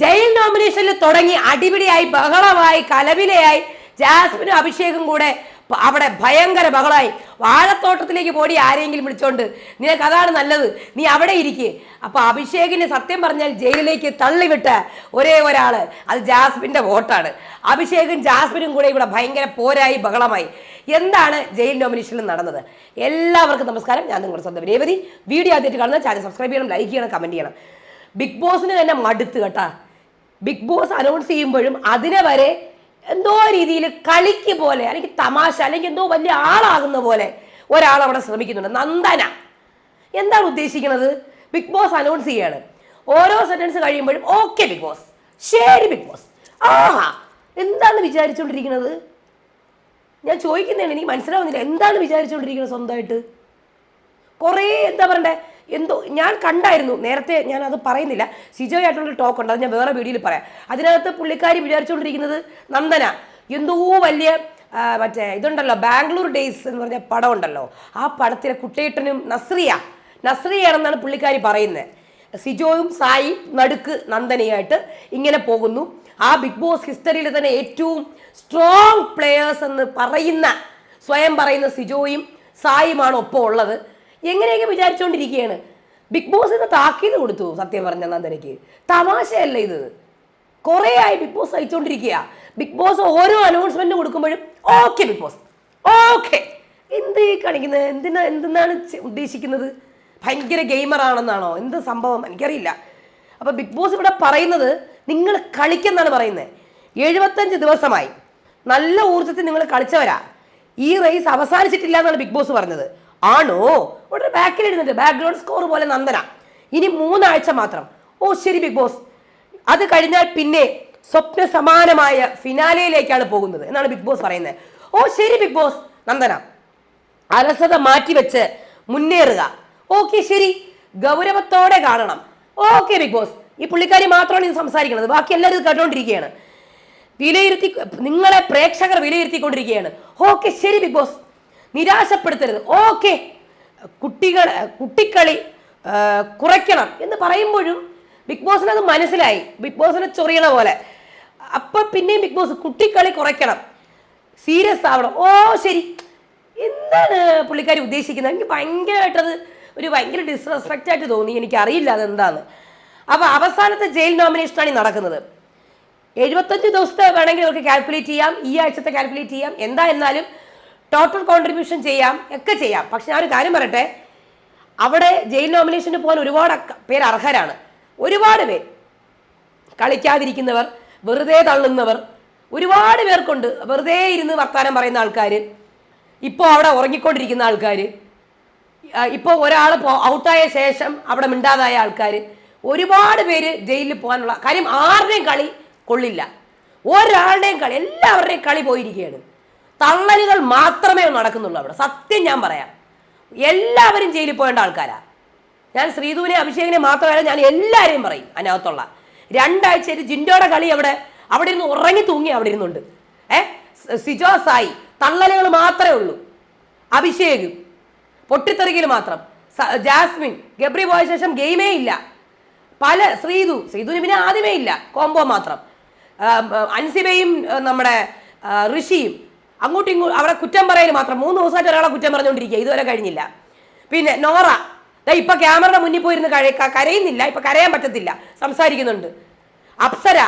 Jail നോമിനേഷനിൽ തുടങ്ങി അടിപിടിയായി ബഹളമായി കലവിലയായി ജാസ്മിനും അഭിഷേകും കൂടെ അവിടെ ഭയങ്കര ബഹളമായി. വാഴത്തോട്ടത്തിലേക്ക് പോടി ആരെങ്കിലും വിളിച്ചോണ്ട് നിനക്ക് അതാണ് നല്ലത് നീ അവിടെ ഇരിക്കേ. അപ്പൊ അഭിഷേകിന് സത്യം പറഞ്ഞാൽ ജയിലിലേക്ക് തള്ളിവിട്ട ഒരേ ഒരാൾ അത് ജാസ്മിന്റെ വോട്ടാണ്. അഭിഷേകും ജാസ്മിനും കൂടെ ഇവിടെ ഭയങ്കര പോരായി ബഹളമായി. എന്താണ് ജയിൽ നോമിനേഷനിൽ നടന്നത്? എല്ലാവർക്കും നമസ്കാരം. ഞാൻ നിങ്ങളുടെ സ്വന്തം രേവതി. വീഡിയോ ആദ്യമായിട്ട് കാണുന്ന ചാനൽ സബ്സ്ക്രൈബ് ചെയ്യണം ലൈക്ക് ചെയ്യണം കമന്റ് ചെയ്യണം. ബിഗ് ബോസിന് തന്നെ മടുത്ത് കേട്ടാ. ബിഗ് ബോസ് അനൗൺസ് ചെയ്യുമ്പോഴും അതിനെ വരെ എന്തോ രീതിയിൽ കളിക്ക് പോലെ അല്ലെങ്കിൽ തമാശ അല്ലെങ്കിൽ എന്തോ വലിയ ആളാകുന്ന പോലെ ഒരാൾ അവിടെ ശ്രമിക്കുന്നുണ്ട്. നന്ദന. എന്താണ് ഉദ്ദേശിക്കുന്നത്? ബിഗ് ബോസ് അനൗൺസ് ചെയ്യാണ്. ഓരോ സെന്റൻസ് കഴിയുമ്പോഴും ഓക്കെ ബിഗ് ബോസ്. ശരി ബിഗ് ബോസ്. ആഹാ. എന്താണ് വിചാരിച്ചുകൊണ്ടിരിക്കുന്നത് ഞാൻ ചോദിക്കുന്നതാണ് എനിക്ക് മനസ്സിലാവുന്നില്ല. എന്താണ് വിചാരിച്ചുകൊണ്ടിരിക്കുന്നത് സ്വന്തമായിട്ട്? കുറേ എന്താ പറയണ്ടേ? എന്തോ ഞാൻ കണ്ടായിരുന്നു. നേരത്തെ ഞാൻ അത് പറയുന്നില്ല. സിജോയായിട്ടുള്ള ടോക്ക് ഉണ്ട്. അത് ഞാൻ വേറെ വീഡിയോയിൽ പറയാം. അതിനകത്ത് പുള്ളിക്കാരി വിചാരിച്ചുകൊണ്ടിരിക്കുന്നത് നന്ദന. എന്തോ വലിയ മറ്റേ ഇതുണ്ടല്ലോ ബാംഗ്ലൂർ ഡേയ്സ് എന്ന് പറഞ്ഞ പടം ഉണ്ടല്ലോ. ആ പടത്തിലെ കുട്ടേട്ടനും നസ്രിയ. നസ്രിയാണെന്നാണ് പുള്ളിക്കാരി പറയുന്നത്. സിജോയും സായി നടുക്ക് നന്ദനയായിട്ട് ഇങ്ങനെ പോകുന്നു. ആ ബിഗ് ബോസ് ഹിസ്റ്ററിയിൽ തന്നെ ഏറ്റവും സ്ട്രോങ് പ്ലെയേഴ്സ് എന്ന് പറയുന്ന സ്വയം പറയുന്ന സിജോയും സായിയുമാണ് ഒപ്പം ഉള്ളത്. എങ്ങനെയൊക്കെ വിചാരിച്ചുകൊണ്ടിരിക്കുകയാണ് ബിഗ് ബോസ് ഇന്ന് താക്കീത് കൊടുത്തു സത്യം പറഞ്ഞ നന്ദനയ്ക്ക്. തമാശയല്ല ഇത്. കുറേ ആയി ബിഗ് ബോസ് അയച്ചുകൊണ്ടിരിക്കുക ബിഗ് ബോസ് ഓരോ അനൗൺസ്മെന്റ് കൊടുക്കുമ്പോഴും ഓക്കെ ബിഗ് ബോസ് ഓക്കെ എന്ത് കാണിക്കുന്നത് എന്തിനാ എന്തിനാണ് ഉദ്ദേശിക്കുന്നത്? ഭയങ്കര ഗെയിമർ ആണെന്നാണോ? എന്ത് സംഭവം? എനിക്കറിയില്ല. അപ്പോൾ ബിഗ് ബോസ് ഇവിടെ പറയുന്നത് നിങ്ങൾ കളിക്കെന്നാണ് പറയുന്നത് എഴുപത്തഞ്ച് ദിവസമായി. നല്ല ഊർജത്തിൽ നിങ്ങൾ കളിച്ചവരാ. ഈ റേസ് അവസാനിച്ചിട്ടില്ല എന്നാണ് ബിഗ് ബോസ് പറഞ്ഞത്. ആണോ? ഉടനെ ബാക്കിൽ എഴുതുന്നുണ്ട് ബാക്ക്ഗ്രൗണ്ട് സ്കോർ പോലെ നന്ദന. ഇനി മൂന്നാഴ്ച മാത്രം. ഓ ശരി ബിഗ് ബോസ് അത് കഴിഞ്ഞാൽ പിന്നെ സ്വപ്ന സമാനമായ ഫിനാലയിലേക്കാണ് പോകുന്നത്. എന്നാണ് ബിഗ് ബോസ് പറയുന്നത്. ഓ ശരി ബിഗ് ബോസ് നന്ദന. അലസത മാറ്റി വെച്ച് മുന്നേറുക. ഓക്കെ ശരി. ഗൗരവത്തോടെ കാണണം. ഓക്കെ ബിഗ് ബോസ് ഈ പുള്ളിക്കാരി മാത്രമാണ് ഇത് സംസാരിക്കുന്നത്. ബാക്കി എല്ലാവരും ഇത് കേട്ടോണ്ടിരിക്കുകയാണ്. വിലയിരുത്തി നിങ്ങളെ പ്രേക്ഷകർ വിലയിരുത്തിക്കൊണ്ടിരിക്കുകയാണ്. ഓക്കെ ശരി ബിഗ് ബോസ് നിരാശപ്പെടുത്തരുത്. ഓക്കെ. കുട്ടികൾ കുട്ടിക്കളി കുറയ്ക്കണം എന്ന് പറയുമ്പോഴും ബിഗ് ബോസിന് അത് മനസ്സിലായി. ബിഗ് ബോസിനെ ചൊറിയണ പോലെ. അപ്പൊ പിന്നെയും ബിഗ് ബോസ് കുട്ടിക്കളി കുറയ്ക്കണം. സീരിയസ് ആവണം. ഓ ശരി. എന്താണ് പുള്ളിക്കാരി ഉദ്ദേശിക്കുന്നത്? എനിക്ക് ഭയങ്കരമായിട്ടത് ഒരു ഭയങ്കര ഡിസ്റെസ്പെക്റ്റ് ആയിട്ട് തോന്നി. എനിക്കറിയില്ല അതെന്താന്ന്. അപ്പൊ അവസാനത്തെ ജയിൽ നോമിനേഷനാണ് ഈ നടക്കുന്നത്. എഴുപത്തഞ്ച് ദിവസത്തെ വേണമെങ്കിൽ അവർക്ക് കാൽക്കുലേറ്റ് ചെയ്യാം. ഈ ആഴ്ചത്തെ കാൽക്കുലേറ്റ് ചെയ്യാം. എന്താ എന്നാലും ടോട്ടൽ കോൺട്രിബ്യൂഷൻ ചെയ്യാം ഒക്കെ ചെയ്യാം. പക്ഷെ ഞാൻ ഒരു കാര്യം പറയട്ടെ? അവിടെ ജയിൽ നോമിനേഷന് പോകാൻ ഒരുപാട് പേര് അർഹരാണ്. ഒരുപാട് പേര്. കളിക്കാതിരിക്കുന്നവർ വെറുതെ തള്ളുന്നവർ ഒരുപാട് പേർക്കുണ്ട്. വെറുതെ ഇരുന്ന് വർത്താനം പറയുന്ന ആൾക്കാർ ഇപ്പോൾ അവിടെ ഉറങ്ങിക്കൊണ്ടിരിക്കുന്ന ആൾക്കാർ ഇപ്പോൾ ഒരാൾ ഔട്ടായ ശേഷം അവിടെ മിണ്ടാതായ ആൾക്കാർ ഒരുപാട് പേര് ജയിലിൽ പോകാനുള്ള കാര്യം ആരുടെയും കളി കൊള്ളില്ല. ഒരാളുടെയും കളി എല്ലാവരുടെയും കളി പോയിരിക്കുകയാണ്. തള്ളലുകൾ മാത്രമേ നടക്കുന്നുള്ളൂ അവിടെ. സത്യം ഞാൻ പറയാം. എല്ലാവരും ജയിലിൽ പോകേണ്ട ആൾക്കാരാ. ഞാൻ ശ്രീധുവിനെ അഭിഷേകിനെ മാത്രമല്ല ഞാൻ എല്ലാവരെയും പറയും അതിനകത്തുള്ള. രണ്ടാഴ്ചയിൽ ജിൻഡോയുടെ കളി അവിടെ അവിടെ ഇരുന്ന് ഉറങ്ങി തൂങ്ങി അവിടെ ഇരുന്നുണ്ട്. ഏ? സിജോ സായി തള്ളലുകൾ മാത്രമേ ഉള്ളൂ. അഭിഷേക് പൊട്ടിത്തെറിക്കൽ മാത്രം. ജാസ്മിൻ ഗബ്രി പോയ ശേഷം ഗെയിമേ ഇല്ല. പല ശ്രീതു ശ്രീതുവിന് പിന്നെ ആദ്യമേ ഇല്ല. കോംബോ മാത്രം. അൻസിബയും നമ്മുടെ ഋഷിയും അങ്ങോട്ടും ഇങ്ങോട്ടും അവിടെ കുറ്റം പറയൽ മാത്രം. മൂന്ന് ദിവസമായിട്ട് ഒരാളെ കുറ്റം പറഞ്ഞുകൊണ്ടിരിക്കുക. ഇതുവരെ കഴിഞ്ഞില്ല. പിന്നെ നോറ. ഇപ്പൊ ക്യാമറയുടെ മുന്നിൽ പോയിരുന്ന് കര ക- കരയുന്നില്ല. ഇപ്പൊ കരയാൻ പറ്റത്തില്ല. സംസാരിക്കുന്നുണ്ട്. അപ്സര.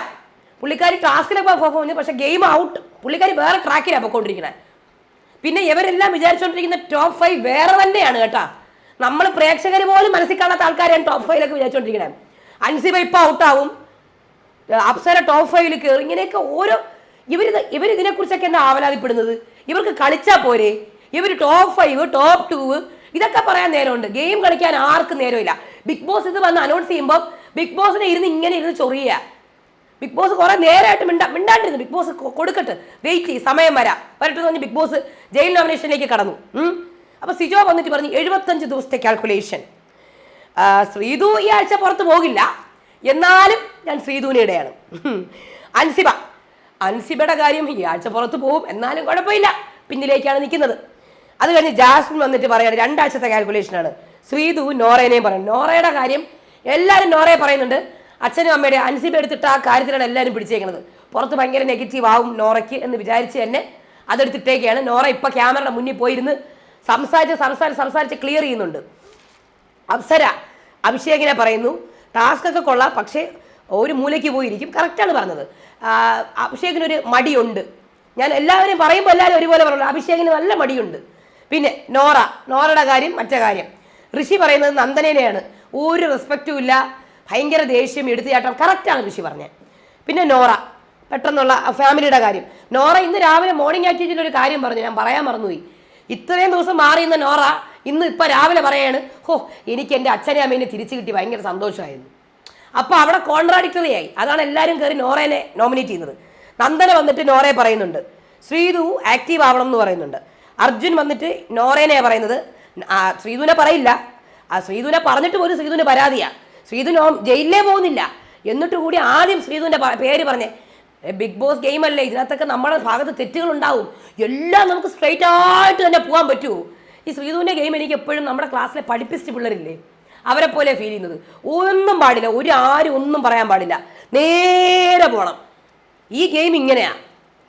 പുള്ളിക്കാരി ക്ലാസ്സിലൊക്കെ പെർഫോം പക്ഷെ ഗെയിം ഔട്ട് പുള്ളിക്കാരി വേറെ ട്രാക്കിലാണ് പൊക്കോണ്ടിരിക്കണേ. പിന്നെ ഇവരെല്ലാം വിചാരിച്ചുകൊണ്ടിരിക്കുന്ന ടോപ്പ് ഫൈവ് വേറെ തന്നെയാണ് കേട്ടാ. നമ്മൾ പ്രേക്ഷകർ പോലും മനസ്സിൽ കാണാത്ത ആൾക്കാരെയാണ് ടോപ്പ് ഫൈവിലൊക്കെ വിചാരിച്ചുകൊണ്ടിരിക്കണേ അൻസിബ ഇപ്പൊ ഔട്ടാവും അപ്സര ടോപ്പ് ഫൈവിൽ കയറി ഇങ്ങനെയൊക്കെ ഓരോ ഇവർ ഇതിനെക്കുറിച്ചൊക്കെ എന്താ ആവലാതിപ്പെടുന്നത്? ഇവർക്ക് കളിച്ചാൽ പോരെ? ഇവർ ടോപ്പ് ഫൈവ് ടോപ്പ് ടു ഇതൊക്കെ പറയാൻ നേരമുണ്ട്. ഗെയിം കളിക്കാൻ ആർക്കും നേരമില്ല. ബിഗ് ബോസ് ഇത് വന്ന് അനൗൺസ് ചെയ്യുമ്പോൾ ബിഗ് ബോസിനെ ഇരുന്ന് ഇങ്ങനെ ഇരുന്ന് ചൊറിയുക ബിഗ് ബോസ് കുറെ നേരമായിട്ട് മിണ്ടാ മിണ്ടാണ്ടിരുന്നു. ബിഗ് ബോസ് കൊടുക്കട്ട്. വെയിറ്റ് ചെയ്യും സമയം വരാം. വരട്ടെ പറഞ്ഞ് ബിഗ് ബോസ് ജയിൽ നോമിനേഷനിലേക്ക് കടന്നു. അപ്പോൾ അപ്പൊ സിജോ വന്നിട്ട് പറഞ്ഞു എഴുപത്തഞ്ച് ദിവസത്തെ കാൽക്കുലേഷൻ ശ്രീതു ഈ ആഴ്ച പുറത്ത് പോകില്ല. എന്നാലും ഞാൻ ശ്രീതുവിനിടെയാണ് അൻസിബ അൻസിബയുടെ കാര്യം ഈ ആഴ്ച പുറത്ത് പോകും. എന്നാലും കുഴപ്പമില്ല. പിന്നിലേക്കാണ് നിൽക്കുന്നത്. അത് കഴിഞ്ഞ് ജാസ്മിൻ വന്നിട്ട് പറയാണ് രണ്ടാഴ്ചത്തെ കാൽക്കുലേഷനാണ് ശ്രീതു നോറേനെയും പറയും നോറയുടെ കാര്യം എല്ലാവരും നോറയെ പറയുന്നുണ്ട്. അച്ഛനും അമ്മയുടെ അൻസിബ എടുത്തിട്ട് ആ കാര്യത്തിലാണ് എല്ലാവരും പിടിച്ചേക്കുന്നത് പുറത്ത് ഭയങ്കര നെഗറ്റീവ് ആവും നോറയ്ക്ക് എന്ന് വിചാരിച്ച് തന്നെ അതെടുത്തിട്ടേക്കാണ്. നോറ ഇപ്പോൾ ക്യാമറയുടെ മുന്നിൽ പോയിരുന്ന് സംസാരിച്ച് സംസാരിച്ച് സംസാരിച്ച് ക്ലിയർ ചെയ്യുന്നുണ്ട്. അപ്സര അഭിഷേകിനെ പറയുന്നു ടാസ്ക് ഒക്കെ കൊള്ളാം പക്ഷേ ഒരു മൂലയ്ക്ക് പോയിരിക്കും. കറക്റ്റാണ് പറഞ്ഞത്. അഭിഷേകിനൊരു മടിയുണ്ട്. ഞാൻ എല്ലാവരും പറയുമ്പോൾ എല്ലാവരും ഒരുപോലെ പറഞ്ഞു അഭിഷേകിന് നല്ല മടിയുണ്ട്. പിന്നെ നോറ. നോറയുടെ കാര്യം മറ്റേ കാര്യം. ഋഷി പറയുന്നത് നന്ദനേനെയാണ്. ഒരു റെസ്പെക്റ്റും ഇല്ല. ഭയങ്കര ദേഷ്യം എടുത്തുചാട്ടം. കറക്റ്റാണ് ഋഷി പറഞ്ഞത്. പിന്നെ നോറ. പെട്ടെന്നുള്ള ഫാമിലിയുടെ കാര്യം. നോറ ഇന്ന് രാവിലെ മോർണിംഗ് ആക്ടിവിറ്റിയിൽ ഒരു കാര്യം പറഞ്ഞു. ഞാൻ പറയാൻ മറന്നുപോയി. ഇത്രയും ദിവസം മാറി ഇന്ന് നോറ ഇന്ന് ഇപ്പം രാവിലെ പറയാണ് ഹോ എനിക്ക് എന്റെ അച്ഛനെ അമ്മേനെ തിരിച്ചു കിട്ടി. ഭയങ്കര സന്തോഷമായിരുന്നു. അപ്പൊ അവിടെ കോൺട്രാഡിക്ടറി ആയി. അതാണ് എല്ലാവരും കയറി നോറേനെ നോമിനേറ്റ് ചെയ്യുന്നത്. നന്ദന വന്നിട്ട് നോറയെ പറയുന്നുണ്ട്. ശ്രീതു ആക്റ്റീവ് ആവണം എന്ന് പറയുന്നുണ്ട്. അർജുൻ വന്നിട്ട് നോറേനെ പറയുന്നത്. ശ്രീതുവിനെ പറയില്ല. ആ ശ്രീതുവിനെ പറഞ്ഞിട്ട് പോലും ശ്രീതുവിന് പരാതിയാ. ശ്രീതു നോ ജയിലിലേ പോകുന്നില്ല. എന്നിട്ട് കൂടി ആദ്യം ശ്രീതുവിന്റെ പേര് പറഞ്ഞേ. ബിഗ് ബോസ് ഗെയിം അല്ലേ? ഇതിനകത്തൊക്കെ നമ്മുടെ ഭാഗത്ത് തെറ്റുകൾ ഉണ്ടാവും എല്ലാം നമുക്ക് സ്ട്രൈറ്റ് ആയിട്ട് തന്നെ പോകാൻ പറ്റുമോ ഈ ശ്രീധുവിന്റെ ഗെയിം എനിക്ക് എപ്പോഴും നമ്മുടെ ക്ലാസ്സിലെ പഠിപ്പിച്ചിട്ട് പിള്ളേരില്ലേ? അവരെ പോലെ ഫീൽ ചെയ്യുന്നത്. ഒന്നും പാടില്ല. ഒരു ആരും ഒന്നും പറയാൻ പാടില്ല. നേരെ പോകണം ഈ ഗെയിം ഇങ്ങനെയാ.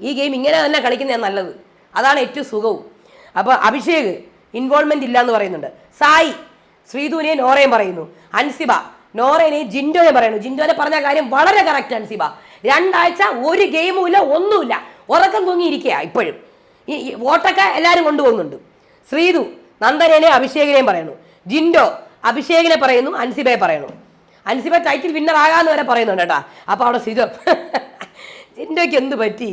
ഈ ഗെയിം ഇങ്ങനെ തന്നെ കളിക്കുന്നതാണ് നല്ലത്. അതാണ് ഏറ്റവും സുഖവും. അപ്പോൾ അഭിഷേക് ഇൻവോൾവ്മെന്റ് ഇല്ല എന്ന് പറയുന്നുണ്ട്. സായി ശ്രീധുവിനെ നോറയും പറയുന്നു. അൻസിബ നോറേനെ ജിൻഡോനെ പറയുന്നു. ജിൻഡോനെ പറഞ്ഞ കാര്യം വളരെ കറക്റ്റ് അൻസിബ. രണ്ടാഴ്ച ഒരു ഗെയിമും ഇല്ല ഒന്നുമില്ല ഉറക്കം തൂങ്ങിയിരിക്കുക ഇപ്പോഴും. ഈ വോട്ടൊക്കെ എല്ലാവരും കൊണ്ടുപോകുന്നുണ്ട്. ശ്രീതു നന്ദനേനെ അഭിഷേകിനെയും പറയുന്നു. ജിൻഡോ അഭിഷേകിനെ പറയുന്നു അൻസിബയെ പറയുന്നു. അൻസിബ ടൈറ്റിൽ വിന്നർ ആകാന്ന് വരെ പറയുന്നുണ്ട് കേട്ടോ. അപ്പോൾ അവിടെ സിജോ ജിൻഡോയ്ക്ക് എന്ത് പറ്റി.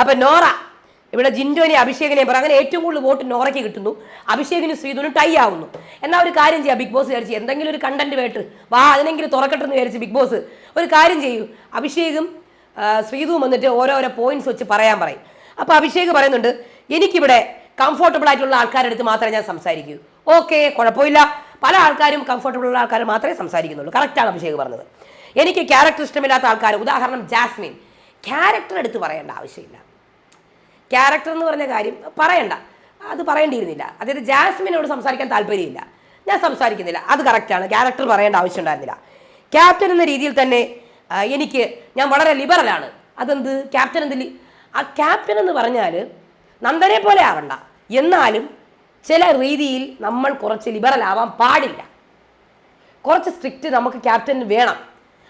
അപ്പൊ നോറ ഇവിടെ ജിൻഡോനെ അഭിഷേകിനെ പറയും. അങ്ങനെ ഏറ്റവും കൂടുതൽ വോട്ട് നോറയ്ക്ക് കിട്ടുന്നു. അഭിഷേകിനും ശ്രീധുനും ടൈ ആവുന്നു. എന്നാൽ ഒരു കാര്യം ചെയ്യാം ബിഗ് ബോസ് വിചാരിച്ച്. എന്തെങ്കിലും ഒരു കണ്ടന്റ് വേട്ട്. വാ അതിനെങ്കിലും തുറക്കട്ടെ എന്ന് വിചാരിച്ച് ബിഗ് ബോസ്. ഒരു കാര്യം ചെയ്യൂ. അഭിഷേകും ശ്രീധുവും വന്നിട്ട് ഓരോരോ പോയിന്റ്സ് വെച്ച് പറയാൻ പറയും. അപ്പോൾ അഭിഷേക് പറയുന്നുണ്ട് എനിക്കിവിടെ കംഫോർട്ടബിൾ ആയിട്ടുള്ള ആൾക്കാരുടെ അടുത്ത് മാത്രമേ ഞാൻ സംസാരിക്കൂ. ഓക്കെ കുഴപ്പമില്ല. പല ആൾക്കാരും കംഫർട്ടബിൾ ഉള്ള ആൾക്കാർ മാത്രമേ സംസാരിക്കുന്നുള്ളൂ. കറക്റ്റാണ് അഭിഷേക് പറഞ്ഞത്. എനിക്ക് ക്യാരക്ടർ ഇഷ്ടമില്ലാത്ത ആൾക്കാർ ഉദാഹരണം ജാസ്മിൻ. ക്യാരക്ടർ എടുത്ത് പറയേണ്ട ആവശ്യമില്ല. ക്യാരക്ടർ എന്ന് പറഞ്ഞ കാര്യം പറയണ്ട. അത് പറയേണ്ടിയിരുന്നില്ല. അതായത് ജാസ്മിനോട് സംസാരിക്കാൻ താല്പര്യമില്ല. ഞാൻ സംസാരിക്കുന്നില്ല. അത് കറക്റ്റാണ് ക്യാരക്ടർ പറയേണ്ട ആവശ്യം ഉണ്ടായിരുന്നില്ല. ക്യാപ്റ്റൻ എന്ന രീതിയിൽ തന്നെ എനിക്ക് ഞാൻ വളരെ ലിബറലാണ് അതെന്ത്? ക്യാപ്റ്റൻ എന്ത് ലി- ആ ക്യാപ്റ്റൻ എന്ന് പറഞ്ഞാൽ നന്ദനെ പോലെ ആവണ്ട. എന്നാലും ചില രീതിയിൽ നമ്മൾ കുറച്ച് ലിബറൽ ആവാൻ പാടില്ല. കുറച്ച് സ്ട്രിക്റ്റ് നമുക്ക് ക്യാപ്റ്റൻ വേണം.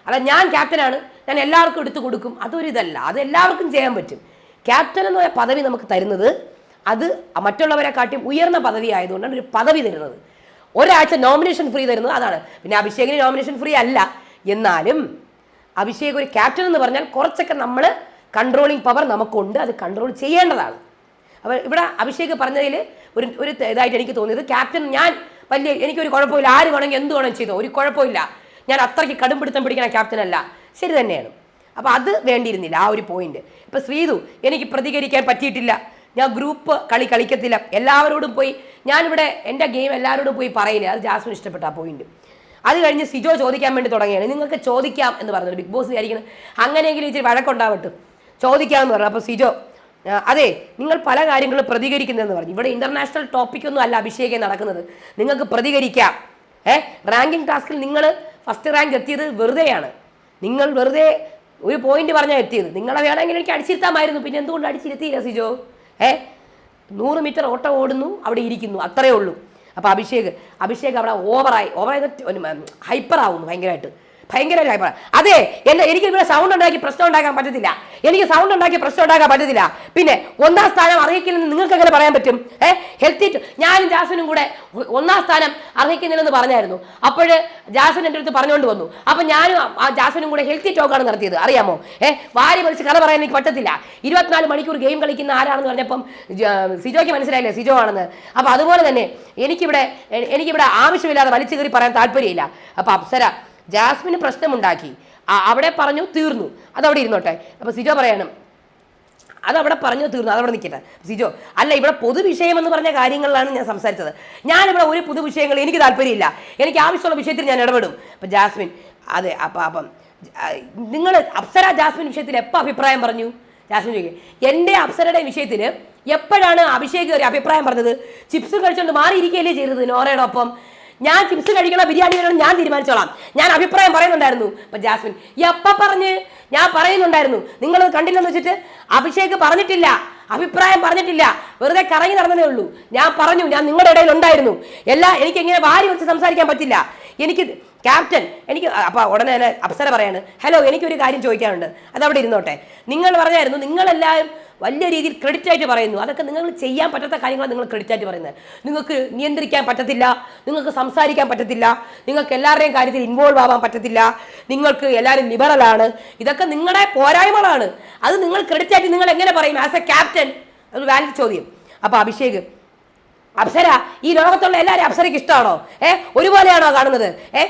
അല്ല ഞാൻ ക്യാപ്റ്റനാണ് ഞാൻ എല്ലാവർക്കും എടുത്തു കൊടുക്കും. അതൊരു ഇതല്ല. അത് എല്ലാവർക്കും ചെയ്യാൻ പറ്റും. ക്യാപ്റ്റൻ എന്ന പദവി നമുക്ക് തരുന്നത് അത് മറ്റുള്ളവരെ കാട്ടിയും ഉയർന്ന പദവി ആയതുകൊണ്ടാണ് ഒരു പദവി തരുന്നത്. ഒരാഴ്ച നോമിനേഷൻ ഫ്രീ തരുന്നത് അതാണ്. പിന്നെ അഭിഷേകിന് നോമിനേഷൻ ഫ്രീ അല്ല. എന്നാലും അഭിഷേക് ഒരു ക്യാപ്റ്റൻ എന്ന് പറഞ്ഞാൽ കുറച്ചൊക്കെ നമ്മൾ കൺട്രോളിങ് പവർ നമുക്കുണ്ട്. അത് കൺട്രോൾ ചെയ്യേണ്ടതാണ്. അപ്പോൾ ഇവിടെ അഭിഷേക് പറഞ്ഞതിൽ ഒരു ഒരു ഇതായിട്ട് എനിക്ക് തോന്നിയത് ക്യാപ്റ്റൻ ഞാൻ വലിയ എനിക്കൊരു കുഴപ്പമില്ല. ആര് വേണമെങ്കിൽ എന്ത് വേണം ചെയ്തോ. ഒരു കുഴപ്പമില്ല. ഞാൻ അത്രയ്ക്ക് കടുംപിടുത്തം പിടിക്കണ ക്യാപ്റ്റൻ അല്ല. ശരി തന്നെയാണ്. അപ്പോൾ അത് വേണ്ടിയിരുന്നില്ല ആ ഒരു പോയിന്റ് ഇപ്പം ശ്രീതു എനിക്ക് പ്രതികരിക്കാൻ പറ്റിയിട്ടില്ല. ഞാൻ ഗ്രൂപ്പ് കളി കളിക്കത്തില്ല. എല്ലാവരോടും പോയി ഞാനിവിടെ എന്റെ ഗെയിം എല്ലാവരോടും പോയി പറയില്ല. അത് ജാസ്മിൻ ഇഷ്ടപ്പെട്ട ആ പോയിന്റ് അത് കഴിഞ്ഞ് സിജോ ചോദിക്കാൻ വേണ്ടി തുടങ്ങിയാണ്. നിങ്ങൾക്ക് ചോദിക്കാം എന്ന് പറഞ്ഞത് ബിഗ് ബോസ് വിചാരിക്കുന്നത് അങ്ങനെയെങ്കിലും ഇച്ചിരി വഴക്കുണ്ടാവട്ടെ. ചോദിക്കാമെന്ന് പറഞ്ഞു. അപ്പോൾ സിജോ അതെ നിങ്ങൾ പല കാര്യങ്ങളും പ്രതികരിക്കുന്നതെന്ന് പറഞ്ഞു. ഇവിടെ ഇന്റർനാഷണൽ ടോപ്പിക് ഒന്നും അല്ല അഭിഷേകം നടക്കുന്നത്. നിങ്ങൾക്ക് പ്രതികരിക്കാം. ഏ റാങ്കിങ് ടാസ്കിൽ നിങ്ങൾ ഫസ്റ്റ് റാങ്ക് എത്തിയത് വെറുതെയാണ്. നിങ്ങൾ വെറുതെ ഒരു പോയിന്റ് പറഞ്ഞാൽ എത്തിയത്. നിങ്ങളെ വേണമെങ്കിൽ എനിക്ക് അടിച്ചിരുത്താമായിരുന്നു. പിന്നെ എന്തുകൊണ്ട് അടിച്ചിരുത്തിയില്ല സിജോ? ഏ നൂറ് മീറ്റർ ഓട്ടം ഓടുന്നു അവിടെ ഇരിക്കുന്നു. അത്രയേ ഉള്ളൂ. അപ്പോൾ അഭിഷേക് അഭിഷേക് അവിടെ ഓവറായി ഓവറായി ഹൈപ്പർ ആവുന്നു ഭയങ്കരമായിട്ട്. ഭയങ്കര ഹൈപ്പർ അതെ എന്നെ എനിക്ക് ഇവിടെ സൗണ്ട് ഉണ്ടാക്കി പ്രശ്നം ഉണ്ടാക്കാൻ പറ്റത്തില്ല. എനിക്ക് സൗണ്ട് ഉണ്ടാക്കി പ്രശ്നം ഉണ്ടാക്കാൻ പറ്റത്തില്ല. പിന്നെ ഒന്നാം സ്ഥാനം അർഹിക്കില്ലെന്ന് നിങ്ങൾക്ക് എങ്ങനെ പറയാൻ പറ്റും? ഏഹ് ഹെൽത്തി ഞാനും ജാസനും കൂടെ ഒന്നാം സ്ഥാനം അർഹിക്കുന്നില്ലെന്ന് പറഞ്ഞായിരുന്നു. അപ്പോൾ ജാസൻ എന്റെ അടുത്ത് പറഞ്ഞുകൊണ്ട് വന്നു. അപ്പം ഞാനും ആ- ജാസനും കൂടെ ഹെൽത്തി ടോക്കാണ് നടത്തിയത്. അറിയാമോ? ഏഹ് വാരി വലിച്ച് കഥ പറയാൻ എനിക്ക് പറ്റത്തില്ല. ഇരുപത്തിനാല് മണിക്കൂർ ഗെയിം കളിക്കുന്ന ആരാണെന്ന് പറഞ്ഞപ്പം സിജോയ്ക്ക് മനസ്സിലായില്ലേ? സിജോ ആണെന്ന്. അപ്പോൾ അതുപോലെ തന്നെ എനിക്കിവിടെ എനിക്കിവിടെ ആവശ്യമില്ലാതെ വലിച്ചു കയറി പറയാൻ താല്പര്യമില്ല. അപ്പോൾ അപ്സര ജാസ്മിന് പ്രശ്നമുണ്ടാക്കി. അവിടെ പറഞ്ഞു തീർന്നു. അതവിടെ ഇരുന്നോട്ടെ. അപ്പോൾ സിജോ പറയണം അതവിടെ പറഞ്ഞു തീർന്നു. അതവിടെ നിൽക്കട്ടെ സിജോ അല്ല ഇവിടെ പൊതുവിഷയം എന്ന് പറഞ്ഞ കാര്യങ്ങളിലാണ് ഞാൻ സംസാരിച്ചത്. ഞാനിവിടെ ഒരു പൊതുവിഷയങ്ങൾ എനിക്ക് താല്പര്യമില്ല. എനിക്ക് ആവശ്യമുള്ള വിഷയത്തിൽ ഞാൻ ഇടപെടും. അപ്പം ജാസ്മിൻ അതെ അപ്പം അപ്പം നിങ്ങൾ അപ്സര ജാസ്മിൻ വിഷയത്തിൽ എപ്പോൾ അഭിപ്രായം പറഞ്ഞു? ജാസ്മിൻ ചോദിക്കും എന്റെ അപ്സരയുടെ വിഷയത്തിൽ എപ്പോഴാണ് അഭിഷേക് ഒരു അഭിപ്രായം പറഞ്ഞത്? ചിപ്സ് കഴിച്ചുകൊണ്ട് മാറിയിരിക്കുകയല്ലേ ചെയ്തത് നോറയുടെ ഒപ്പം? ഞാൻ ചിപ്സ് കഴിക്കണോ ബിരിയാണി കഴിക്കണോ ഞാൻ തീരുമാനിച്ചോളാം. ഞാൻ അഭിപ്രായം പറയുന്നുണ്ടായിരുന്നു. അപ്പൊ ജാസ്മിൻ എപ്പ പറഞ്ഞ് ഞാൻ പറയുന്നുണ്ടായിരുന്നു. നിങ്ങൾ കണ്ടില്ലെന്ന് വെച്ചിട്ട് അഭിഷേക് പറഞ്ഞിട്ടില്ല. അഭിപ്രായം പറഞ്ഞിട്ടില്ല. വെറുതെ കറങ്ങി നടന്നതേ ഉള്ളൂ. ഞാൻ പറഞ്ഞു ഞാൻ നിങ്ങളുടെ ഇടയിൽ ഉണ്ടായിരുന്നു. എല്ലാ എനിക്ക് എങ്ങനെ വാരി വെച്ച് സംസാരിക്കാൻ പറ്റില്ല. എനിക്ക് ക്യാപ്റ്റൻ എനിക്ക് അപ്പൊ ഉടനെ തന്നെ അപ്സര പറയാണ്. ഹലോ എനിക്കൊരു കാര്യം ചോദിക്കാനുണ്ട്. അതവിടെ ഇരുന്നോട്ടെ. നിങ്ങൾ പറഞ്ഞായിരുന്നു നിങ്ങളെല്ലാവരും വലിയ രീതിയിൽ ക്രെഡിറ്റ് ആയിട്ട് പറയുന്നു. അതൊക്കെ നിങ്ങൾ ചെയ്യാൻ പറ്റാത്ത കാര്യങ്ങളാണ് നിങ്ങൾ ക്രെഡിറ്റ് ആയിട്ട് പറയുന്നത്. നിങ്ങൾക്ക് നിയന്ത്രിക്കാൻ പറ്റത്തില്ല നിങ്ങൾക്ക് സംസാരിക്കാൻ പറ്റത്തില്ല നിങ്ങൾക്ക് എല്ലാവരുടെയും കാര്യത്തിൽ ഇൻവോൾവ് ആവാൻ പറ്റത്തില്ല നിങ്ങൾക്ക് എല്ലാവരും ലിബറലാണ് ഇതൊക്കെ നിങ്ങളുടെ പോരായ്മകളാണ്. അത് നിങ്ങൾ ക്രെഡിറ്റ് ആയിട്ട് നിങ്ങൾ എങ്ങനെ പറയും? ആസ് എ ക്യാപ്റ്റൻ അത് വാലിഡ് ചോദ്യം. അപ്പോൾ അഭിഷേക് അപ്സര ഈ ലോകത്തുള്ള എല്ലാവരും അപ്സരയ്ക്ക് ഇഷ്ടമാണോ? ഏ ഒരുപോലെയാണോ കാണുന്നത്? ഏ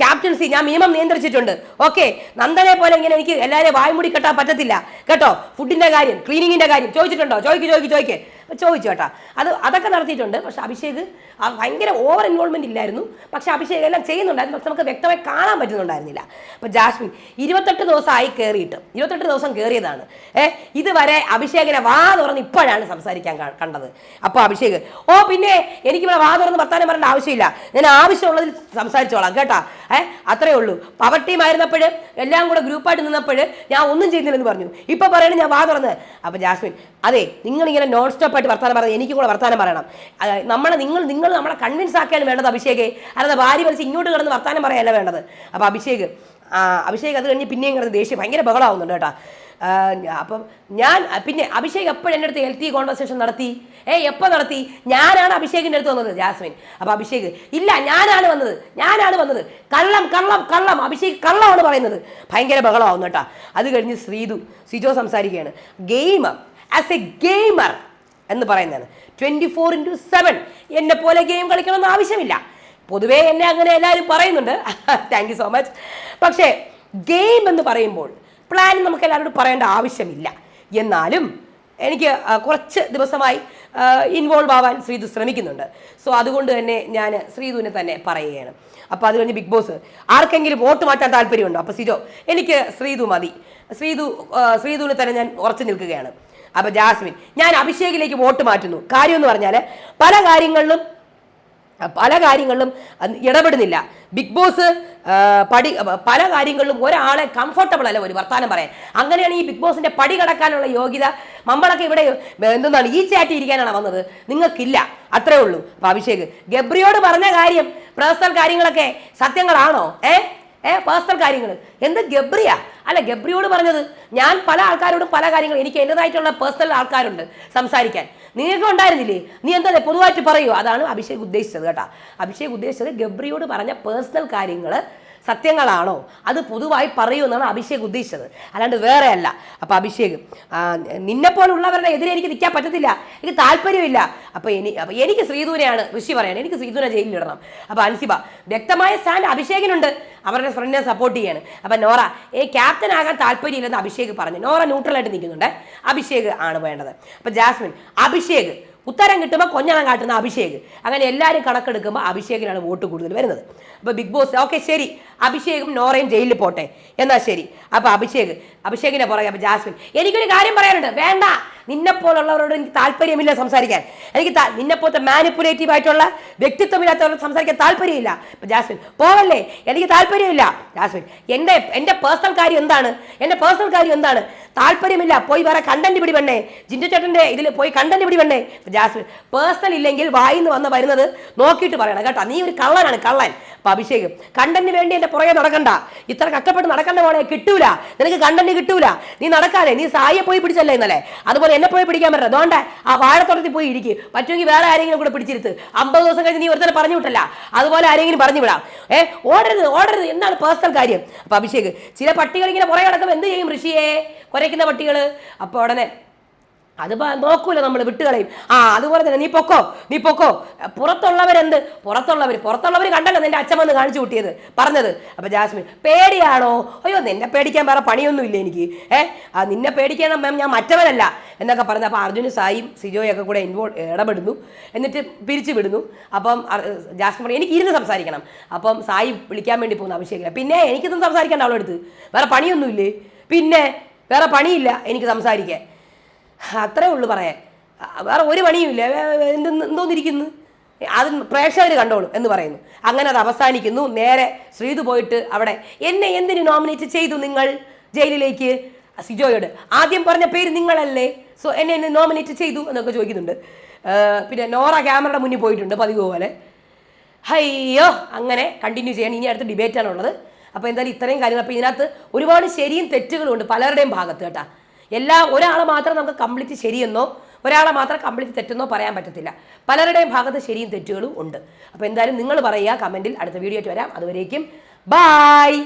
ക്യാപ്റ്റൻസി ഞാൻ മിനിമം നിയന്ത്രിച്ചിട്ടുണ്ട്. ഓക്കെ നന്ദനെ പോലെ ഇങ്ങനെ എനിക്ക് എല്ലാവരെയും വായ്മുടി കെട്ടാൻ പറ്റത്തില്ല. കേട്ടോ ഫുഡിന്റെ കാര്യം ക്ലീനിങ്ങിന്റെ കാര്യം. ചോദിച്ചിട്ടുണ്ടോ? ചോദിക്ക് ചോദിക്ക് ചോദിക്ക്. ചോദിച്ചു കേട്ടോ അത് അതൊക്കെ നടത്തിയിട്ടുണ്ട്. പക്ഷെ അഭിഷേക് ഭയങ്കര ഓവർ ഇൻവോൾവ്മെന്റ് ഇല്ലായിരുന്നു. പക്ഷെ അഭിഷേക് എല്ലാം ചെയ്യുന്നുണ്ടായിരുന്നു. പക്ഷെ നമുക്ക് വ്യക്തമായി കാണാൻ പറ്റുന്നുണ്ടായിരുന്നില്ല. അപ്പൊ ജാസ്മിൻ ഇരുപത്തെട്ട് ദിവസമായി കയറിയിട്ട് ഇരുപത്തെട്ട് ദിവസം കയറിയതാണ് ഏ ഇതുവരെ അഭിഷേകിനെ വാ തുറന്ന് ഇപ്പോഴാണ് സംസാരിക്കാൻ കണ്ടത്. അപ്പോൾ അഭിഷേക് ഓ പിന്നെ എനിക്ക് ഇവിടെ വാ തുറന്ന് വർത്താനം പറയേണ്ട ആവശ്യമില്ല. ഞാൻ ആവശ്യമുള്ളതിൽ സംസാരിച്ചോളാം കേട്ടാ. ഏ അത്രേ ഉള്ളൂ. പവർ ടീം ആയിരുന്നപ്പോൾ എല്ലാം കൂടെ ഗ്രൂപ്പായിട്ട് നിന്നപ്പോൾ ഞാൻ ഒന്നും ചെയ്യുന്നില്ലെന്ന് പറഞ്ഞു. ഇപ്പൊ പറയണേ ഞാൻ വാ തുറന്ന്. അപ്പൊ ജാസ്മിൻ അതെ നിങ്ങൾ ഇങ്ങനെ നോൺ സ്റ്റോപ്പ് ആയിട്ട് വർത്താനം പറയുന്നത് എനിക്ക് കൂടെ വർത്താനം പറയണം. നമ്മളെ നിങ്ങൾ നിങ്ങൾ നമ്മളെ കൺവിൻസ് ആക്കിയാണ് വേണ്ടത് അഭിഷേക്. അല്ലാതെ ഭാര്യ വലിച്ച് ഇങ്ങോട്ട് കിടന്ന് വർത്താനം പറയാനല്ല വേണ്ടത്. അപ്പോൾ അഭിഷേക് അഭിഷേക് അത് കഴിഞ്ഞ് പിന്നെയും കിടന്ന് ദേഷ്യം ഭയങ്കര ബഹളമാവുന്നുണ്ട് കേട്ടോ. അപ്പം ഞാൻ പിന്നെ അഭിഷേക് എപ്പോഴും എന്റെ അടുത്ത് ഹെൽത്തി കോൺവെർസേഷൻ നടത്തി. ഏ എപ്പോൾ നടത്തി? ഞാനാണ് അഭിഷേകിന്റെ അടുത്ത് വന്നത് ജാസ്മിൻ. അപ്പോൾ അഭിഷേക് ഇല്ല ഞാനാണ് വന്നത് ഞാനാണ് വന്നത്. കള്ളം കള്ളം കള്ളം. അഭിഷേക് കള്ളമാണ് പറയുന്നത്. ഭയങ്കര ബഹളമാവുന്നു കേട്ടോ. അത് കഴിഞ്ഞ് ശ്രീതു സിജോ സംസാരിക്കുകയാണ്. ഗെയിമർ ആസ് എ ഗെയിമർ എന്ന് പറയുന്നത് ട്വന്റി ഫോർ ഇന്റു സെവൻ എന്നെ പോലെ ഗെയിം കളിക്കണമെന്ന് ആവശ്യമില്ല. പൊതുവേ എന്നെ അങ്ങനെ എല്ലാവരും പറയുന്നുണ്ട്. താങ്ക് യു സോ മച്ച് പക്ഷേ ഗെയിം എന്ന് പറയുമ്പോൾ പ്ലാൻ നമുക്ക് എല്ലാവരോടും പറയേണ്ട ആവശ്യമില്ല. എന്നാലും എനിക്ക് കുറച്ച് ദിവസമായി ഇൻവോൾവ് ആവാൻ ശ്രീതു ശ്രമിക്കുന്നുണ്ട്. സോ അതുകൊണ്ട് തന്നെ ഞാൻ ശ്രീതുവിനെ തന്നെ പറയുകയാണ്. അപ്പോൾ അത് കഴിഞ്ഞ് ബിഗ് ബോസ്. ആർക്കെങ്കിലും വോട്ട് മാറ്റാൻ താല്പര്യമുണ്ടോ? അപ്പോൾ സിജോ എനിക്ക് ശ്രീതു മതി. ശ്രീതു ശ്രീതുവിനെ തന്നെ ഞാൻ ഉറച്ചു നിൽക്കുകയാണ്. അപ്പോൾ ജാസ്മിൻ ഞാൻ അഭിഷേകിലേക്ക് വോട്ട് മാറ്റുന്നു. കാര്യം എന്ന് പറഞ്ഞാൽ പല കാര്യങ്ങളിലും പല കാര്യങ്ങളിലും ഇടപെടുന്നില്ല. ബിഗ് ബോസ് പടി പല കാര്യങ്ങളിലും ഒരാളെ കംഫർട്ടബിൾ അല്ല ഒരു വർത്താനം പറയാൻ. അങ്ങനെയാണ് ഈ ബിഗ് ബോസിന്റെ പടി കടക്കാനുള്ള യോഗ്യത. നമ്മളൊക്കെ ഇവിടെ എന്തെന്നാണ് ഈ ചാറ്റി ഇരിക്കാനാണ് വന്നത്. നിങ്ങൾക്കില്ല അത്രേ ഉള്ളൂ. അപ്പൊ അഭിഷേക് ഗബ്രിയോട് പറഞ്ഞ കാര്യം പേഴ്സണൽ കാര്യങ്ങളൊക്കെ സത്യങ്ങളാണോ? ഏ? ഏ? പേഴ്സണൽ കാര്യങ്ങൾ എന്ത് ഗബ്രിയ? അല്ല ഗബ്രിയോട് പറഞ്ഞത് ഞാൻ പല ആൾക്കാരോടും പല കാര്യങ്ങൾ എനിക്ക് എന്റെതായിട്ടുള്ള പേഴ്സണൽ ആൾക്കാരുണ്ട് സംസാരിക്കാൻ. നിങ്ങൾക്ക് ഉണ്ടായിരുന്നില്ലേ? നീ എന്താ പൊതുവായിട്ട് പറയൂ? അതാണ് അഭിഷേക് ഉദ്ദേശിച്ചത് കേട്ടോ. അഭിഷേക് ഉദ്ദേശിച്ചത് ഗബ്രിയോട് പറഞ്ഞ പേഴ്സണൽ കാര്യങ്ങൾ സത്യങ്ങളാണോ? അത് പൊതുവായി പറയൂ എന്നാണ് അഭിഷേക് ഉദ്ദേശിച്ചത്. അല്ലാണ്ട് വേറെയല്ല. അല്ല അപ്പൊ അഭിഷേക് നിന്നെപ്പോലുള്ളവരുടെ എതിരെ എനിക്ക് നിൽക്കാൻ പറ്റത്തില്ല. എനിക്ക് താല്പര്യമില്ല. അപ്പൊ എനി അപ്പൊ എനിക്ക് ശ്രീധുവിനെയാണ് ഋഷി പറയാണ് എനിക്ക് ശ്രീധുവിനെ ജയിലിലിടണം അപ്പൊ അൻസിബ വ്യക്തമായ സ്റ്റാൻഡ് അഭിഷേകിനുണ്ട്. അവരുടെ ഫ്രണ്ടിനെ സപ്പോർട്ട് ചെയ്യാണ്. അപ്പൊ നോറ ഏ ക്യാപ്റ്റൻ ആകാൻ താല്പര്യമില്ലെന്ന് അഭിഷേക് പറഞ്ഞു. നോറ ന്യൂട്രലായിട്ട് നിൽക്കുന്നുണ്ട്. അഭിഷേക് ആണ് വേണ്ടത്. അപ്പൊ ജാസ്മിൻ അഭിഷേക് ഉത്തരം കിട്ടുമ്പോൾ കൊഞ്ഞണം കാട്ടുന്ന അഭിഷേക്. അങ്ങനെ എല്ലാവരും കണക്കെടുക്കുമ്പോൾ അഭിഷേകിനാണ് വോട്ട് കൂടുതൽ വരുന്നത്. അപ്പോൾ ബിഗ് ബോസ് ഓക്കെ ശരി. അഭിഷേകും നോറയും ജയിലിൽ പോട്ടെ. എന്നാൽ ശരി. അപ്പോൾ അഭിഷേക് അഭിഷേകിനെ പുറകെ. അപ്പോൾ ജാസ്മിൻ എനിക്കൊരു കാര്യം പറയാനുണ്ട്. വേണ്ട. നിന്നെപ്പോലുള്ളവരോട് എനിക്ക് താല്പര്യമില്ല സംസാരിക്കാൻ. എനിക്ക് നിന്നെപ്പോലത്തെ മാനിപ്പുലേറ്റീവ് ആയിട്ടുള്ള വ്യക്തിത്വമില്ലാത്തവരോട് സംസാരിക്കാൻ താല്പര്യമില്ല. ഇപ്പം ജാസ്മിൻ പോവല്ലേ? എനിക്ക് താല്പര്യമില്ല. ജാസ്മിൻ എന്റെ എന്റെ പേഴ്സണൽ കാര്യം എന്താണ്? എന്റെ പേഴ്സണൽ കാര്യം എന്താണ്? താല്പര്യമില്ല. പോയി വേറെ കണ്ടന്റ് പിടി പെണ്ണേ. ജിൻഡു ചേട്ടന്റെ ഇതിൽ പോയി കണ്ടന്റ് പിടി പെണ്ണേ. ജാസ്മിൻ പേഴ്സണൽ ഇല്ലെങ്കിൽ വായിന്ന് വന്ന് വരുന്നത് നോക്കിയിട്ട് പറയണം കേട്ടോ. നീ ഒരു കള്ളനാണ് കള്ളൻ. അപ്പം അഭിഷേക് കണ്ടന്റിന് വേണ്ടി എന്റെ പുറകെ നടക്കണ്ട. ഇത്ര കഷ്ടപ്പെട്ട് നടക്കേണ്ട പോലെ കിട്ടൂല. നിനക്ക് കണ്ടന്റ് കിട്ടൂല. നീ നടക്കാതെ നീ സായിയെ പോയി പിടിച്ചല്ലേ ഇന്നലെ? അതുപോലെ എന്നെ പോയി പിടിക്കാൻ പറ്റില്ല. അതുകൊണ്ട് ആ വാഴത്തോട്ടത്തിൽ പോയി ഇരിക്കും. പറ്റുമെങ്കിൽ വേറെ ആരെങ്കിലും കൂടെ പിടിച്ചിരുത്ത്. അമ്പത് ദിവസം കഴിഞ്ഞ് നീ ഒരുത്തനെ പറഞ്ഞു വിട്ടല്ല. അതുപോലെ ആരെങ്കിലും പറഞ്ഞു വിടാം. ഏ ഓടരുത് ഓടരുത്. എന്താണ് പേഴ്സണൽ കാര്യം? അപ്പൊ അഭിഷേക് ചില പട്ടികൾ ഇങ്ങനെ പുറകെ കിടക്കുമ്പോൾ എന്ത് ചെയ്യും ഋഷിയെ? കുരയ്ക്കുന്ന പട്ടികൾ അപ്പോൾ ഉടനെ അത് നോക്കൂല നമ്മൾ വിട്ടുകളയും. ആ അതുപോലെ തന്നെ നീ പൊക്കോ നീ പൊക്കോ. പുറത്തുള്ളവരെന്ത്? പുറത്തുള്ളവർ പുറത്തുള്ളവർ കണ്ടല്ലോ നിന്റെ അച്ഛൻ വന്ന് കാണിച്ചു കൂട്ടിയത്. പറഞ്ഞത്. അപ്പൊ ജാസ്മിൻ പേടിയാണോ? അയ്യോ നിന്നെ പേടിക്കാൻ വേറെ പണിയൊന്നും ഇല്ല എനിക്ക്. ഏ ആ നിന്നെ പേടിക്കാൻ മാം ഞാൻ മറ്റവനല്ല എന്നൊക്കെ പറഞ്ഞു അപ്പോൾ അർജുന് സായും സിജോയൊക്കെ കൂടെ ഇൻവോൾവ് ഇടപെടുന്നു. എന്നിട്ട് പിരിച്ചു വിടുന്നു. അപ്പം ജാസ്മിൻ പറഞ്ഞു എനിക്ക് ഇരുന്ന് സംസാരിക്കണം. അപ്പം സായി വിളിക്കാൻ വേണ്ടി പോകുന്ന അഭിഷേകിനെ. പിന്നെ എനിക്കിതൊന്നും സംസാരിക്കേണ്ട അവളെടുത്ത് വേറെ പണിയൊന്നുമില്ലേ? പിന്നെ വേറെ പണിയില്ല എനിക്ക് സംസാരിക്കാൻ. അത്രേ ഉള്ളൂ പറയാൻ. വേറെ ഒരു പണിയുമില്ല. എന്തോന്നിരിക്കുന്നു? അത് പ്രേക്ഷകർ കണ്ടോളും എന്ന് പറയുന്നു. അങ്ങനെ അത് അവസാനിക്കുന്നു. നേരെ ശ്രീതു പോയിട്ട് അവിടെ എന്നെ എന്തിനു നോമിനേറ്റ് ചെയ്തു നിങ്ങൾ ജയിലിലേക്ക്? സിജോയോട്. ആദ്യം പറഞ്ഞ പേര് നിങ്ങളല്ലേ? സോ എന്നെ എന്നെ നോമിനേറ്റ് ചെയ്തു എന്നൊക്കെ ചോദിക്കുന്നുണ്ട്. പിന്നെ നോറ ക്യാമറയുടെ മുന്നിൽ പോയിട്ടുണ്ട് പതിവ് പോലെ. അയ്യോ അങ്ങനെ കണ്ടിന്യൂ ചെയ്യണം ഇനി അടുത്ത ഡിബേറ്റാണുള്ളത് അപ്പോൾ എന്തായാലും ഇത്രയും കാര്യങ്ങൾ. അപ്പോൾ ഇതിനകത്ത് ഒരുപാട് ശരിയും തെറ്റുകളും ഉണ്ട് പലരുടെയും ഭാഗത്ത് കേട്ടാ. എല്ലാ ഒരാൾ മാത്രം നമുക്ക് കംപ്ലീറ്റ് ശരിയെന്നോ ഒരാളെ മാത്രം കംപ്ലീറ്റ് തെറ്റെന്നോ പറയാൻ പറ്റത്തില്ല. പലരുടെയും ഭാഗത്ത് ശരിയും തെറ്റുകളും ഉണ്ട്. അപ്പോൾ എന്തായാലും നിങ്ങൾ പറയുക കമന്റിൽ അടുത്ത വീഡിയോ ആയിട്ട് വരാം. അതുവരേക്കും ബായ്